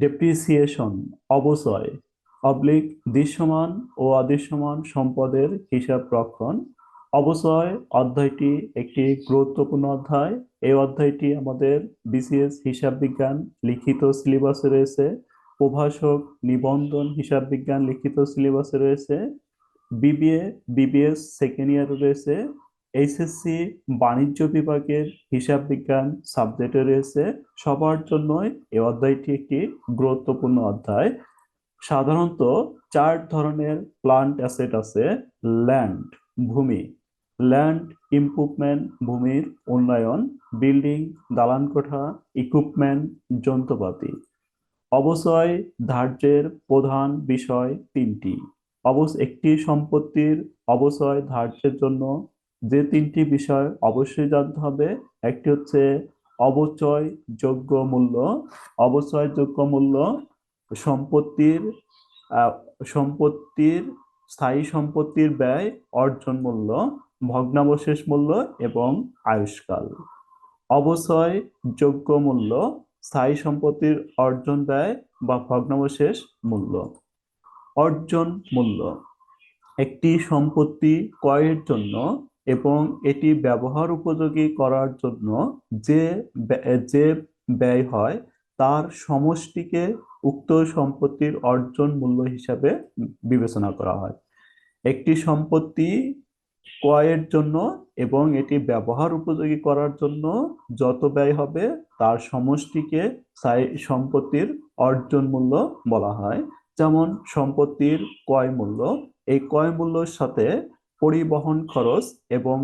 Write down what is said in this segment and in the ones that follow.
Depreciation অবচয় oblique দৃশ্যমান ও অদৃশ্যমান সম্পদের হিসাব রক্ষণ, অবচয়, অধ্যায়টি একটি গুরুত্বপূর্ণ অধ্যায়। এই অধ্যায়টি আমাদের বিসিএস হিসাব বিজ্ঞান লিখিত সিলেবাসে রয়েছে, প্রভাষক নিবন্ধন হিসাব বিজ্ঞান লিখিত সিলেবাসে রয়েছে, বিবিএ, বিবিএস সেকেন্ড ইয়ারে রয়েছে এইচএসসি বাণিজ্য বিভাগের হিসাব বিজ্ঞান সাবজেক্টে রয়েছে। সবার জন্যই এই অধ্যায়টি একটি গুরুত্বপূর্ণ অধ্যায়। সাধারণত চার ধরনের প্লান্ট অ্যাসেট আছে ল্যান্ড ভূমি। ল্যান্ড ইমপ্রুভমেন্ট ভূমির উন্নয়ন বিল্ডিং দালান কোঠা ইকুইপমেন্ট যন্ত্রপাতি। অবশ্যই ধার্যের প্রধান বিষয় তিনটি। অবশ একটি সম্পত্তির অবশ্যই ধার্যের জন্য যে তিনটি বিষয় অবশ্যই জানতে হবে। একটি হচ্ছে অবচয় যোগ্য মূল্য। অবচয় যোগ্য মূল্য সম্পত্তির সম্পত্তির, স্থায়ী সম্পত্তির ব্যয়, অর্জন মূল্য, ভগ্নাবশেষ মূল্য এবং আয়ুষ্কাল। অবচয় যোগ্য মূল্য, স্থায়ী সম্পত্তির অর্জন ব্যয় বা ভগ্নাবশেষ মূল্য। অর্জন মূল্য। একটি সম্পত্তি ক্রয়ের জন্য এবং এটি ব্যবহার উপযোগী করার জন্য যে যে ব্যয় হয়, তার সমষ্টিকে উক্ত সম্পত্তির অর্জন মূল্য হিসাবে বিবেচনা করা হয়। একটি সম্পত্তি ক্রয়ের জন্য এবং এটি ব্যবহার উপযোগী করার জন্য যত ব্যয় হবে, তার সমষ্টিকে সম্পত্তির অর্জন মূল্য বলা হয়। যেমন, সম্পত্তির ক্রয় মূল্য। এই ক্রয় মূল্যর সাথে পরিবহন খরচ এবং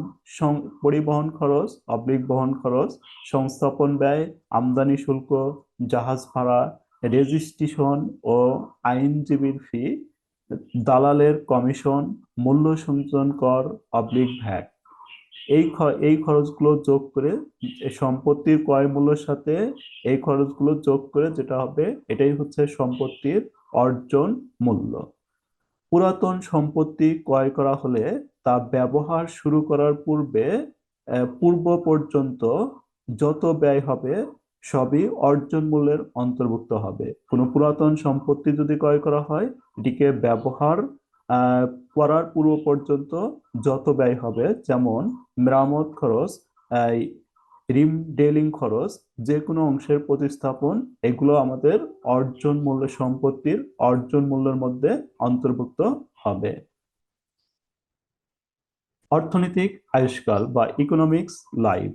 পরিবহন খরচ অবলিক বহন খরচ, সংস্থাপন ব্যয়, আমদানি শুল্ক, জাহাজ ভাড়া রেজিস্ট্রেশন ও আইনজীবীর ফি দালালের কমিশন মূল্য সংযোজন কর অবলিক ভ্যাট এই এই খরচগুলো যোগ করে সম্পত্তির ক্রয় মূল্যের সাথে এই খরচগুলো যোগ করে যেটা হবে, এটাই হচ্ছে সম্পত্তির অর্জন মূল্য। পুরাতন সম্পত্তি ক্রয় করা হলে তা ব্যবহার শুরু করার পূর্বে পূর্ব পর্যন্ত যত ব্যয় হবে সবই অর্জন মূল্যের অন্তর্ভুক্ত হবে। কোনো পুরাতন সম্পত্তি যদি ক্রয় করা হয়, এটিকে ব্যবহার করার পূর্ব পর্যন্ত যত ব্যয় হবে, যেমন মেরামত খরচ রিমডেলিং খরচ যে কোনো অংশের প্রতিস্থাপন, এগুলো আমাদের অর্জন মূল্য, সম্পত্তির অর্জন মূল্যের মধ্যে অন্তর্ভুক্ত হবে। অর্থনৈতিক আয়ুষ্কাল বা ইকোনমিক্স লাইফ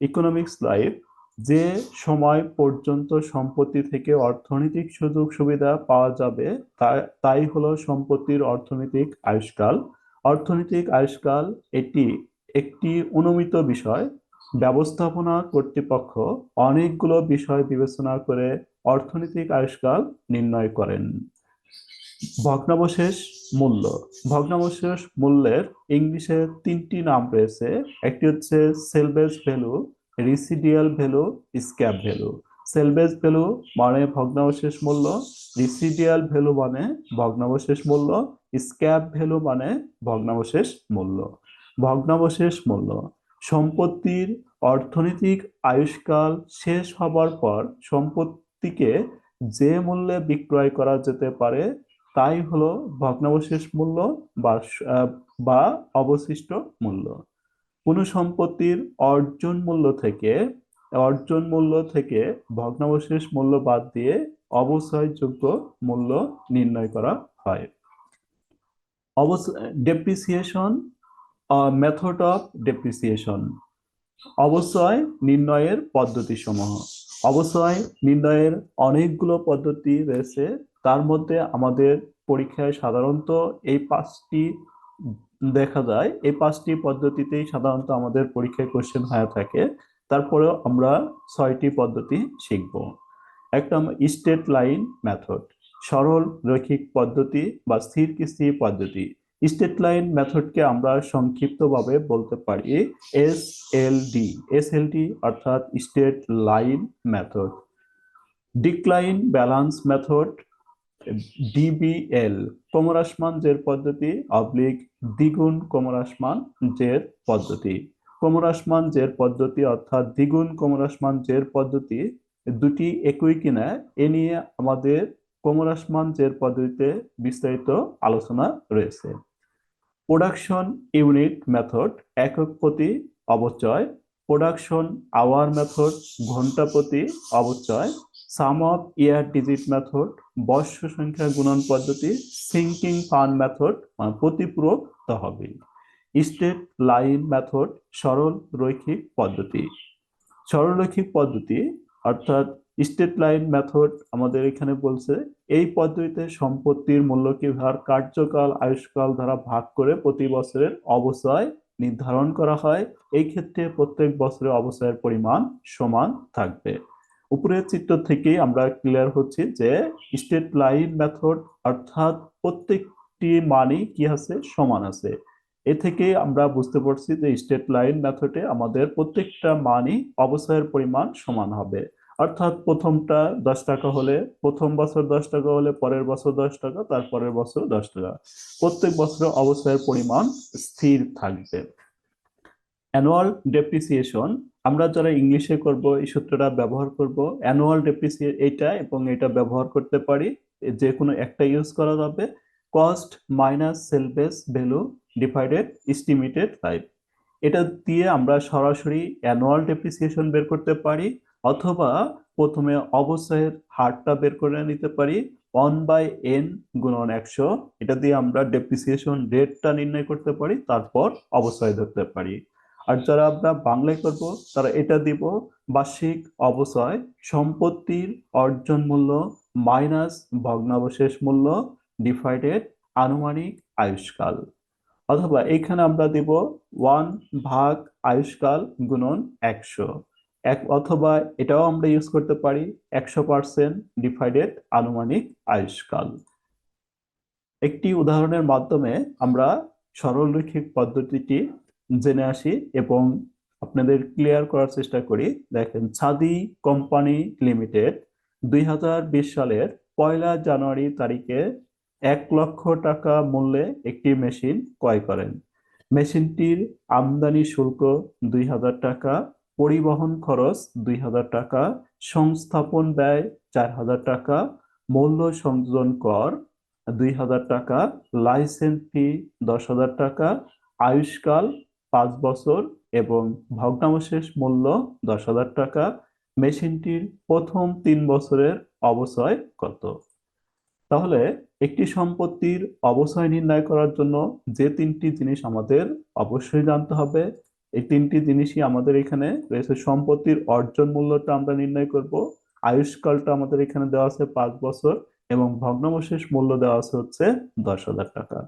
ইকোনমিক্স লাইফ যে সময় পর্যন্ত সম্পত্তি থেকে অর্থনৈতিক সুযোগ সুবিধা পাওয়া যাবে তাই হলো সম্পত্তির অর্থনৈতিক আয়ুষ্কাল। অর্থনৈতিক আয়ুষ্কাল এটি একটি অনুমিত বিষয়। ব্যবস্থাপনা কর্তৃপক্ষ অনেকগুলো বিষয় বিবেচনা করে অর্থনৈতিক আয়ুষ্কাল নির্ণয় করেন। ভগ্নাবশেষ মূল্য। ভগ্নাবশেষ মূল্যের ইংলিশে তিনটি নাম রয়েছে। একটি হচ্ছে salvage value, residual value scrap value. Salvage value মানে ভগ্নাবশেষ মূল্য, রিসিডিয়াল ভ্যালু মানে ভগ্নাবশেষ মূল্য স্ক্যাপ ভ্যালু মানে ভগ্নাবশেষ মূল্য। ভগ্নাবশেষ মূল্য। সম্পত্তির অর্থনৈতিক আয়ুষ্কাল শেষ হবার পর সম্পত্তিকে যে মূল্যে বিক্রয় করা যেতে পারে তাই হলো ভগ্নাবশেষ মূল্য বা অবশিষ্ট মূল্য। কোনো সম্পত্তির অর্জন মূল্য থেকে, অর্জন মূল্য থেকে ভগ্নাবশেষ মূল্য বাদ দিয়ে অবচয়যোগ্য মূল্য নির্ণয় করা হয়। ডেপ্রিসিয়েশন মেথড অফ ডেপ্রিসিয়েশন অবশ্যই নির্ণয়ের পদ্ধতি সমূহ অবশ্যই নির্ণয়ের অনেকগুলো পদ্ধতি রয়েছে তার মধ্যে আমাদের পরীক্ষায় সাধারণত এই পাঁচটি দেখা যায়। এই পাঁচটি পদ্ধতিতেই সাধারণত আমাদের পরীক্ষায় কোশ্চেন হয়ে থাকে। তারপরেও আমরা ছয়টি পদ্ধতি শিখব। একটা স্টেট লাইন মেথড সরল রৈখিক পদ্ধতি বা স্থির কিস্তি পদ্ধতি। স্টেট লাইন মেথডকে আমরা সংক্ষিপ্তভাবে বলতে পারি S L D S L D অর্থাৎ straight line method declining balance method DBL ক্রমহ্রাসমান জের পদ্ধতি অবলিক দ্বিগুণ ক্রমহ্রাসমান জের পদ্ধতি। ক্রমহ্রাসমান জের পদ্ধতি অর্থাৎ দ্বিগুণ ক্রমহ্রাসমান জের পদ্ধতি দুটি একই কিনা, এ নিয়ে আমাদের কোমরাসমান জের পদ্ধতিতে বিস্তারিত আলোচনা রয়েছে। প্রোডাকশন ইউনিট মেথড, একক প্রতি অবচয়। প্রোডাকশন আওয়ার মেথড, ঘণ্টা প্রতি অবচয়। Sum of year digit method বর্ষ সংখ্যা গুণন পদ্ধতি সিঙ্কিং ফান মেথড প্রতিপূরক তহবিল। স্টেট লাইন মেথড সরল রৈখিক পদ্ধতি। সরলরৈখিক পদ্ধতি, অর্থাৎ স্টেট লাইন মেথড আমাদের এখানে বলছে, এই পদ্ধতিতে সম্পত্তির মূল্যকে হার কার্যকাল, আয়ুষ্কাল দ্বারা ভাগ করে প্রতি বছরের অবচয় নির্ধারণ করা হয়। এই ক্ষেত্রে প্রত্যেক বছরের অবচয়ের পরিমাণ সমান থাকবে। উপরের চিত্র থেকেই আমরা ক্লিয়ার হচ্ছি যে স্টেট লাইন মেথড অর্থাৎ প্রত্যেকটি মানই কি আছে? সমান আছে। এ থেকে আমরা বুঝতে পারছি যে স্টেট লাইন মেথডে আমাদের প্রত্যেকটা মানই অবচয়ের পরিমাণ সমান হবে। অর্থাৎ প্রথমটা দশ টাকা হলে, প্রথম বছর দশ টাকা হলে, পরের বছর দশ টাকা, তারপরের বছর দশ টাকা। প্রত্যেক বছর অবচয়ের পরিমাণ স্থির থাকবে। অ্যানুয়াল ডেপ্রিসিয়েশন আমরা যারা ইংলিশে করব, এই সূত্রটা ব্যবহার করব। অ্যানুয়াল ডেপ্রিসিয়ে এটা এবং এটা ব্যবহার করতে পারি। যে কোনো একটা ইউজ করা যাবে। Cost minus salvage value divided estimated life এটা দিয়ে আমরা সরাসরি অ্যানুয়াল ডেপ্রিসিয়েশন বের করতে পারি, অথবা প্রথমে অবচয়ের হারটা বের করে নিতে পারি। ওয়ান বাই এন গুণন একশো, এটা দিয়ে আমরা ডেপ্রিসিয়েশন রেটটা নির্ণয় করতে পারি, তারপর অবচয় ধরতে পারি। আর যারা আমরা বাংলায় করব, তারা এটা দিব, বার্ষিক অবচয় সম্পত্তির অর্জন মূল্য মাইনাস ভগ্নাবশেষ মূল্য ডিভাইডেড আনুমানিক আয়ুষ্কাল। অথবা এখানে আমরা দিব ওয়ান ভাগ আয়ুষ্কাল গুণন একশো। এক অথবা এটাও আমরা ইউজ করতে পারি, একশো পার্সেন্ট ডিভাইডেড আনুমানিক আয়ুষ্কাল। একটি উদাহরণের মাধ্যমে আমরা সরলরৈখিক পদ্ধতিটি জেনে আসি এবং আপনাদের ক্লিয়ার করার চেষ্টা করি। দেখেন, ছাদি কোম্পানি লিমিটেড দুই হাজার বিশ সালের পয়লা জানুয়ারি তারিখে এক লক্ষ টাকা মূল্যে একটি মেশিন ক্রয় করেন। মেশিনটির আমদানি শুল্ক দুই হাজার টাকা, পরিবহন খরচ দুই হাজার টাকা, সংস্থাপন ব্যয় চার হাজার টাকা, মূল্য সংযোজন কর দুই হাজার টাকা, লাইসেন্স ফি দশ হাজার টাকা, আয়ুষ্কাল পাঁচ বছর এবং ভগ্নাবশেষ মূল্য দশ হাজার টাকা, মেশিনটির প্রথম তিন বছরের অবচয় কত? তাহলে একটি সম্পত্তির অবচয় নির্ণয় করার জন্য যে তিনটি জিনিস আমাদের অবশ্যই জানতে হবে। এই তিনটি জিনিসই আমাদের এখানে রয়েছে। সম্পত্তির অর্জন মূল্যটা আমরা নির্ণয় করব। আয়ুষ্কালটা আমাদের এখানে দেওয়া আছে পাঁচ বছর এবং ভগ্নাবশেষ মূল্য দেওয়া আছে হচ্ছে দশ হাজার টাকা।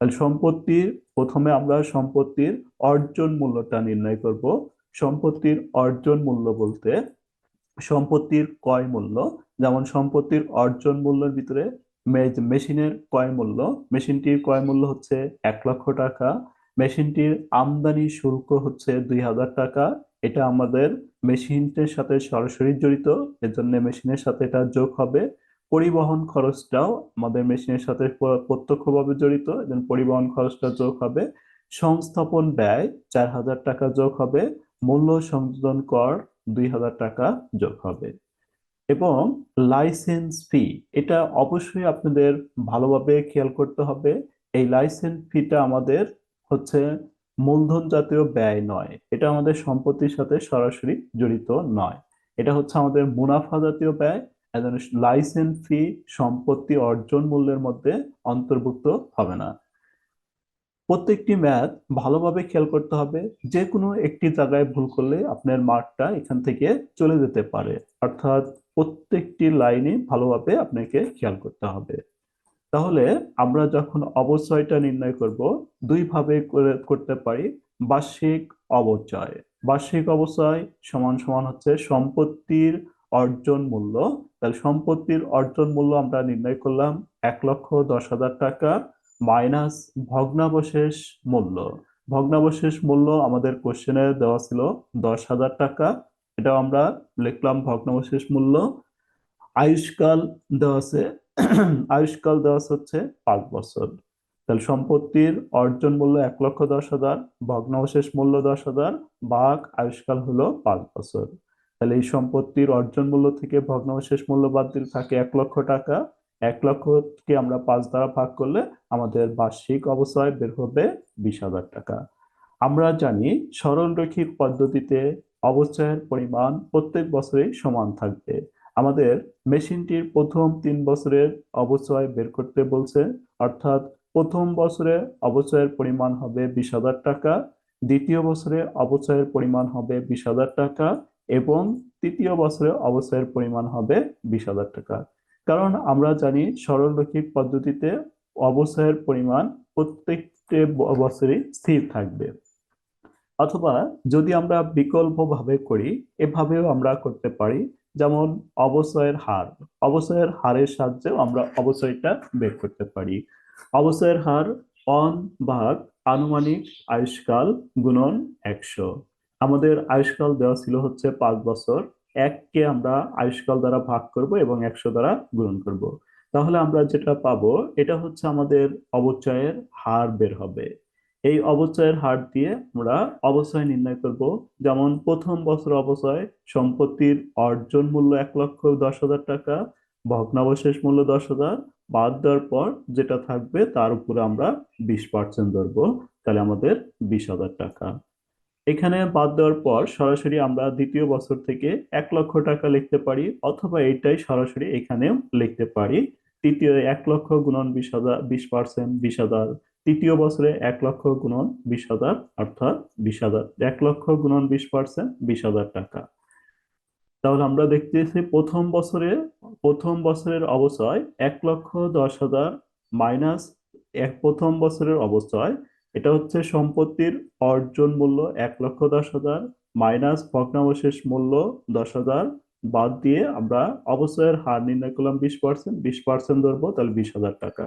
তাহলে সম্পত্তির প্রথমে আমরা সম্পত্তির অর্জন মূল্যটা নির্ণয় করব। সম্পত্তির অর্জন মূল্য বলতে সম্পত্তির ক্রয় মূল্য। যেমন সম্পত্তির অর্জন মূল্যের ভিতরে মেশিনের ক্রয় মূল্য। মেশিনটির ক্রয় মূল্য হচ্ছে এক লক্ষ টাকা। মেশিনটির আমদানি শুল্ক হচ্ছে দুই হাজার টাকা। এটা আমাদের মেশিনটির সাথে সরাসরি জড়িত। এজন্য মেশিনের সাথে এটা যোগ হবে। পরিবহন খরচটাও আমাদের মেশিনের সাথে প্রত্যক্ষভাবে জড়িত। এবং পরিবহন খরচটা যোগ হবে, সংস্থাপন ব্যয় চার হাজার টাকা যোগ হবে, মূল্য সংযোজন কর দুই হাজার টাকা যোগ হবে। এবং লাইসেন্স ফি এটা অবশ্যই আপনাদের ভালোভাবে খেয়াল করতে হবে। এই লাইসেন্স ফিটা আমাদের হচ্ছে মূলধন জাতীয় ব্যয় নয়, এটা আমাদের সম্পত্তির সাথে সরাসরি জড়িত নয়। এটা হচ্ছে আমাদের মুনাফা জাতীয় ব্যয় লাইসেন্স ফি সম্পত্তি অর্জন মূল্যের মধ্যে অন্তর্ভুক্ত হবে না। প্রত্যেকটি ম্যাথ ভালোভাবে খেয়াল করতে হবে যে কোনো একটি জায়গায় ভুল করলে আপনার মার্কটা এখান থেকে চলে যেতে পারে। অর্থাৎ প্রত্যেকটি লাইনে ভালোভাবে আপনাকে খেয়াল করতে হবে। তাহলে আমরা যখন অবচয়টা নির্ণয় করব দুই ভাবে করে করতে পারি, বার্ষিক অবচয়। বার্ষিক অবচয় সমান সমান হচ্ছে সম্পত্তির অর্জন মূল্য তাহলে সম্পত্তির অর্জন মূল্য আমরা নির্ণয় করলাম এক লক্ষ দশ হাজার টাকা মাইনাস ভগ্নাবশেষ মূল্য। ভগ্নাবশেষ মূল্য আমাদের কোশ্চেনে দেওয়া ছিল দশ হাজার টাকা। এটা আমরা লিখলাম ভগ্নাবশেষ মূল্য। আয়ুষ্কাল দেওয়া আছে। আয়ুষ্কাল দেওয়া হচ্ছে পাঁচ বছর। তাহলে সম্পত্তির অর্জন মূল্য এক লক্ষ দশ হাজার, ভগ্নাবশেষ মূল্য দশ হাজার, বাঘ আয়ুষ্কাল হলো পাঁচ বছর। তাহলে এই সম্পত্তির অর্জন মূল্য থেকে ভগ্নাবশেষ মূল্য বাদ দিলে থাকে এক লক্ষ টাকা। এক লক্ষকে আমরা পাঁচ দ্বারা ভাগ করলে আমাদের বার্ষিক অবচয় বের হবে বিশ হাজার টাকা। আমরা জানি সরলরৈখিক পদ্ধতিতে অবচয়ের পরিমাণ প্রত্যেক বছরেই সমান থাকবে। আমাদের মেশিনটির প্রথম তিন বছরের অবচয় বের করতে বলছে। অর্থাৎ প্রথম বছরে অবচয়ের পরিমাণ হবে বিশ হাজার টাকা, দ্বিতীয় বছরে অবচয়ের পরিমাণ হবে বিশ হাজার টাকা এবং তৃতীয় বছরে অবচয়ের পরিমাণ হবে বিশ হাজার টাকা। কারণ আমরা জানি সরলরৈখিক পদ্ধতিতে অবচয়ের পরিমাণ প্রত্যেকটি বছরই স্থির থাকবে। অথবা যদি আমরা বিকল্পভাবে করি, এভাবেও আমরা করতে পারি। যেমন অবচয়ের হার অবচয়ের হারের সাহায্যেও আমরা অবচয়টা বের করতে পারি। অবচয়ের হার অন ভাগ আনুমানিক আয়ুষ্কাল গুণন একশো। আমাদের আয়ুষ্কাল দেওয়া ছিল হচ্ছে পাঁচ বছর। এককে আমরা আয়ুষ্কাল দ্বারা ভাগ করব এবং একশো দ্বারা গুণন করব। তাহলে আমরা যেটা পাবো, এটা হচ্ছে আমাদের অবচয়ের হার বের হবে। এই অবচয়ের হার দিয়ে আমরা অবচয় নির্ণয় করব। যেমন প্রথম বছর অবচয়, সম্পত্তির অর্জন মূল্য এক লক্ষ দশ হাজার টাকা, ভগ্নাবশেষ মূল্য দশ হাজার, বাদ দেওয়ার পর যেটা থাকবে তার উপরে আমরা বিশ পার্সেন্ট ধরবো। তাহলে আমাদের বিশ হাজার টাকা। এখানে বাদ দেওয়ার পর সরাসরি আমরা দ্বিতীয় বছর থেকে এক লক্ষ টাকা লিখতে পারি, অথবা এটাই সরাসরি এখানেও লিখতে পারি। তৃতীয় এক লক্ষ গুণন বিশ হাজার, বিশ পার্সেন্ট বিশ হাজার। তৃতীয় বছরে এক লক্ষ গুণন বিশ হাজার, অর্থাৎ বিশ হাজার। এক লক্ষ গুণন বিশ পার্সেন্ট বিশ হাজার টাকা। তাহলে আমরা দেখতেছি প্রথম বছরে, প্রথম বছরের অবচয় এক লক্ষ দশ হাজার মাইনাস এক প্রথম বছরের অবচয় এটা হচ্ছে সম্পত্তির অর্জন মূল্য এক লক্ষ দশ হাজার মাইনাস ভগ্নাবশেষ মূল্য দশ হাজার। বাদ দিয়ে আমরা অবচয়ের হার নির্ণয় করলাম বিশ পার্সেন্ট বিশ পার্সেন্ট ধরবো, তাহলে বিশ হাজার টাকা।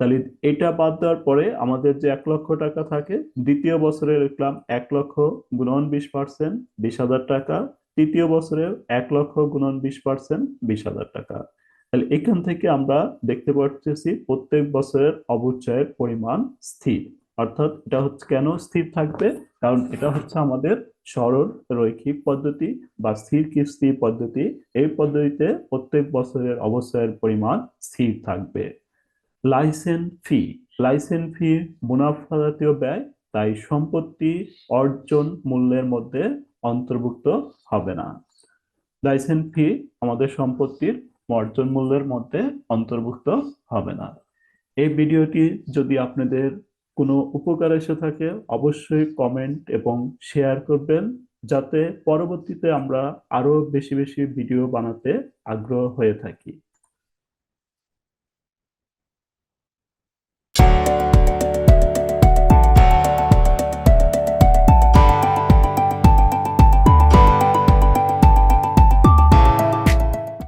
তাহলে এটা বাদ দেওয়ার পরে আমাদের যে এক লক্ষ টাকা থাকে, দ্বিতীয় বছরে লিখলাম এক লক্ষ গুণন বিশ পার্সেন্ট, বিশ হাজার টাকা। তৃতীয় বছরে এক লক্ষ গুণন বিশ পার্সেন্ট, বিশ হাজার টাকা। তাহলে এখান থেকে আমরা দেখতে পাচ্ছি প্রত্যেক বছরের অবচয়ের পরিমাণ স্থির। অর্থাৎ এটা হচ্ছে কেন স্থির থাকবে? কারণ এটা হচ্ছে আমাদের সরল রৈখিক পদ্ধতি বা স্থির কিস্তি পদ্ধতি। এই পদ্ধতিতে প্রত্যেক বছরের অবচয়ের পরিমাণ স্থির থাকবে। লাইসেন্স ফি। লাইসেন্স ফি মুনাফা জাতীয় ব্যয়, তাই সম্পত্তি অর্জন মূল্যের মধ্যে অন্তর্ভুক্ত হবে না। লাইসেন্স ফি আমাদের সম্পত্তির অর্জন মূল্যের মধ্যে অন্তর্ভুক্ত হবে না। এই ভিডিওটি যদি আপনাদের কোনো উপকার এসে থাকে, অবশ্যই কমেন্ট এবং শেয়ার করবেন যাতে পরবর্তীতে আমরা আরও বেশি বেশি ভিডিও বানাতে আগ্রহ হয়ে থাকি।